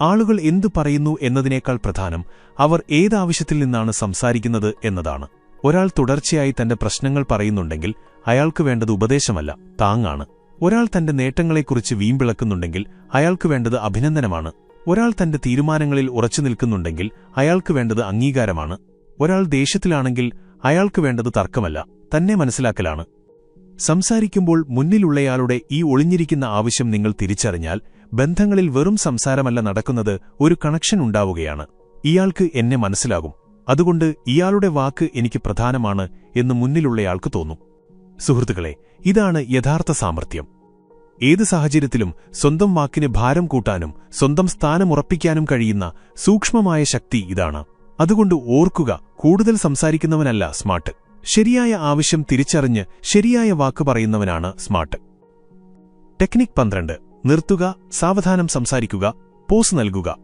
ആളുകൾ എന്തു പറയുന്നു എന്നതിനേക്കാൾ പ്രധാനം അവർ ഏതാവശ്യത്തിൽ നിന്നാണ് സംസാരിക്കുന്നത് എന്നതാണ്. ഒരാൾ തുടർച്ചയായി തന്റെ പ്രശ്നങ്ങൾ പറയുന്നുണ്ടെങ്കിൽ അയാൾക്ക് വേണ്ടത് ഉപദേശമല്ല താങ്ങാണ്. ഒരാൾ തന്റെ നേട്ടങ്ങളെക്കുറിച്ച് വീമ്പിളക്കുന്നുണ്ടെങ്കിൽ അയാൾക്ക് വേണ്ടത് അഭിനന്ദനമാണ്. ഒരാൾ തന്റെ തീരുമാനങ്ങളിൽ ഉറച്ചു നിൽക്കുന്നുണ്ടെങ്കിൽ അയാൾക്ക് വേണ്ടത് അംഗീകാരമാണ്. ഒരാൾ ദേഷ്യത്തിലാണെങ്കിൽ അയാൾക്ക് വേണ്ടത് തർക്കമല്ല തന്നെ മനസ്സിലാക്കലാണ്. സംസാരിക്കുമ്പോൾ മുന്നിലുള്ളയാളുടെ ഈ ഒളിഞ്ഞിരിക്കുന്ന ആവശ്യം നിങ്ങൾ തിരിച്ചറിഞ്ഞാൽ ബന്ധങ്ങളിൽ വെറും സംസാരമല്ല നടക്കുന്നത് ഒരു കണക്ഷൻ ഉണ്ടാവുകയാണ്. ഇയാൾക്ക് എന്നെ മനസ്സിലാകും. അതുകൊണ്ട് ഇയാളുടെ വാക്ക് എനിക്ക് പ്രധാനമാണ് എന്ന് മുന്നിലുള്ളയാൾക്ക് തോന്നും. സുഹൃത്തുക്കളെ ഇതാണ് യഥാർത്ഥ സാമർത്ഥ്യം ഏത് സാഹചര്യത്തിലും സ്വന്തം വാക്കിന് ഭാരം കൂട്ടാനും സ്വന്തം സ്ഥാനം ഉറപ്പിക്കാനും കഴിയുന്ന സൂക്ഷ്മമായ ശക്തി ഇതാണ്. അതുകൊണ്ട് ഓർക്കുക കൂടുതൽ സംസാരിക്കുന്നവനല്ല സ്മാർട്ട്. ശരിയായ ആവശ്യം തിരിച്ചറിഞ്ഞ് ശരിയായ വാക്ക് പറയുന്നവനാണ് സ്മാർട്ട്. ടെക്നിക് പന്ത്രണ്ട്. നിർത്തുക സാവധാനം സംസാരിക്കുക പോസ് നൽകുക.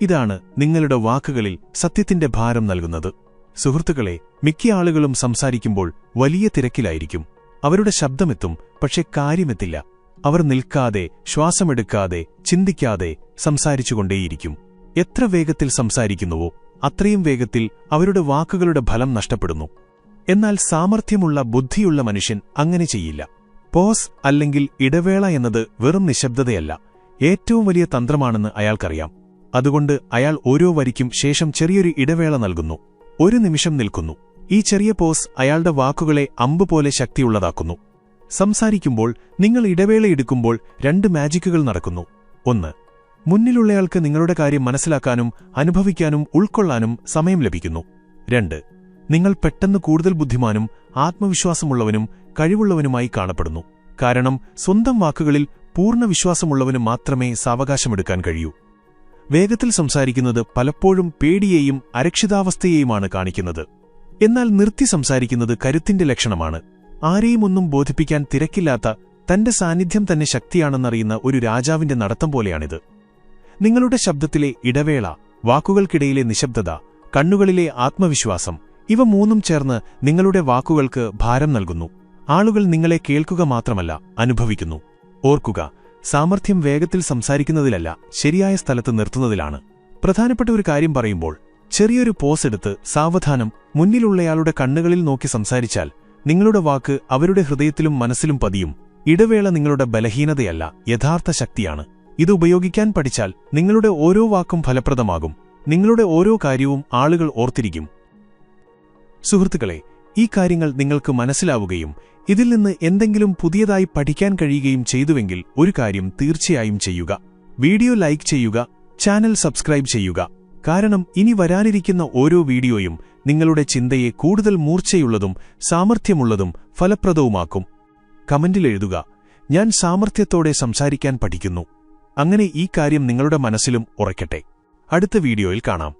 ഇതാണ് നിങ്ങളുടെ വാക്കുകളിൽ സത്യത്തിന്റെ ഭാരം നൽകുന്നത്. സുഹൃത്തുക്കളെ മിക്ക ആളുകളും സംസാരിക്കുമ്പോൾ വലിയ തിരക്കിലായിരിക്കും. അവരുടെ ശബ്ദമെത്തും പക്ഷെ കാര്യമെത്തില്ല. അവർ നിൽക്കാതെ ശ്വാസമെടുക്കാതെ ചിന്തിക്കാതെ സംസാരിച്ചുകൊണ്ടേയിരിക്കും. എത്ര വേഗത്തിൽ സംസാരിക്കുന്നുവോ അത്രയും വേഗത്തിൽ അവരുടെ വാക്കുകളുടെ ഫലം നഷ്ടപ്പെടുന്നു. എന്നാൽ സാമർഥ്യമുള്ള ബുദ്ധിയുള്ള മനുഷ്യൻ അങ്ങനെ ചെയ്യില്ല. പോസ് അല്ലെങ്കിൽ ഇടവേള എന്നത് വെറും നിശബ്ദതയല്ല. ഏറ്റവും വലിയ തന്ത്രമാണെന്ന് അയാൾക്കറിയാം. അതുകൊണ്ട് അയാൾ ഓരോ വരിക്കും ശേഷം ചെറിയൊരു ഇടവേള നൽകുന്നു. ഒരു നിമിഷം നിൽക്കുന്നു. ഈ ചെറിയ പോസ് അയാളുടെ വാക്കുകളെ അമ്പ് പോലെ ശക്തിയുള്ളതാക്കുന്നു. സംസാരിക്കുമ്പോൾ നിങ്ങൾ ഇടവേളയെടുക്കുമ്പോൾ രണ്ട് മാജിക്കുകൾ നടക്കുന്നു. ഒന്ന് മുന്നിലുള്ളയാൾക്ക് നിങ്ങളുടെ കാര്യം മനസ്സിലാക്കാനും അനുഭവിക്കാനും ഉൾക്കൊള്ളാനും സമയം ലഭിക്കുന്നു. രണ്ട് നിങ്ങൾ പെട്ടെന്ന് കൂടുതൽ ബുദ്ധിമാനും ആത്മവിശ്വാസമുള്ളവനും കഴിവുള്ളവനുമായി കാണപ്പെടുന്നു. കാരണം സ്വന്തം വാക്കുകളിൽ പൂർണ വിശ്വാസമുള്ളവന് മാത്രമേ സാവകാശമെടുക്കാൻ കഴിയൂ. വേഗത്തിൽ സംസാരിക്കുന്നത് പലപ്പോഴും പേടിയെയും അരക്ഷിതാവസ്ഥയെയുമാണ് കാണിക്കുന്നത്. എന്നാൽ നിർത്തി സംസാരിക്കുന്നത് കരുത്തിന്റെ ലക്ഷണമാണ്. ആരെയും ഒന്നും ബോധിപ്പിക്കാൻ തിരക്കില്ലാത്ത തന്റെ സാന്നിധ്യം തന്നെ ശക്തിയാണെന്നറിയുന്ന ഒരു രാജാവിന്റെ നടത്തം പോലെയാണിത്. നിങ്ങളുടെ ശബ്ദത്തിലെ ഇടവേള വാക്കുകൾക്കിടയിലെ നിശബ്ദത കണ്ണുകളിലെ ആത്മവിശ്വാസം ഇവ മൂന്നും ചേർന്ന് നിങ്ങളുടെ വാക്കുകൾക്ക് ഭാരം നൽകുന്നു. ആളുകൾ നിങ്ങളെ കേൾക്കുക മാത്രമല്ല അനുഭവിക്കുന്നു. ഓർക്കുക സാമർഥ്യം വേഗത്തിൽ സംസാരിക്കുന്നതിലല്ല ശരിയായ സ്ഥലത്ത് നിർത്തുന്നതിലാണ്. പ്രധാനപ്പെട്ട ഒരു കാര്യം പറയുമ്പോൾ ചെറിയൊരു പോസ് എടുത്ത് സാവധാനം മുന്നിലുള്ളയാളുടെ കണ്ണുകളിൽ നോക്കി സംസാരിച്ചാൽ നിങ്ങളുടെ വാക്ക് അവരുടെ ഹൃദയത്തിലും മനസ്സിലും പതിയും. ഇടവേള നിങ്ങളുടെ ബലഹീനതയല്ല യഥാർത്ഥ ശക്തിയാണ്. ഇത് ഉപയോഗിക്കാൻ പഠിച്ചാൽ നിങ്ങളുടെ ഓരോ വാക്കും ഫലപ്രദമാകും. നിങ്ങളുടെ ഓരോ കാര്യവും ആളുകൾ ഓർത്തിരിക്കും. സുഹൃത്തുക്കളെ ഈ കാര്യങ്ങൾ നിങ്ങൾക്ക് മനസ്സിലാവുകയും ഇതിൽ നിന്ന് എന്തെങ്കിലും പുതിയതായി പഠിക്കാൻ കഴിയുകയും ചെയ്തുവെങ്കിൽ ഒരു കാര്യം തീർച്ചയായും ചെയ്യുക. വീഡിയോ ലൈക്ക് ചെയ്യുക ചാനൽ സബ്സ്ക്രൈബ് ചെയ്യുക. കാരണം ഇനി വരാനിരിക്കുന്ന ഓരോ വീഡിയോയും നിങ്ങളുടെ ചിന്തയെ കൂടുതൽ മൂർച്ചയുള്ളതും സാമർഥ്യമുള്ളതും ഫലപ്രദവുമാക്കും. കമന്റിൽ എഴുതുക ഞാൻ സാമർഥ്യത്തോടെ സംസാരിക്കാൻ പഠിക്കുന്നു. അങ്ങനെ ഈ കാര്യം നിങ്ങളുടെ മനസ്സിലും ഉറയ്ക്കട്ടെ അടുത്ത വീഡിയോയിൽ കാണാം.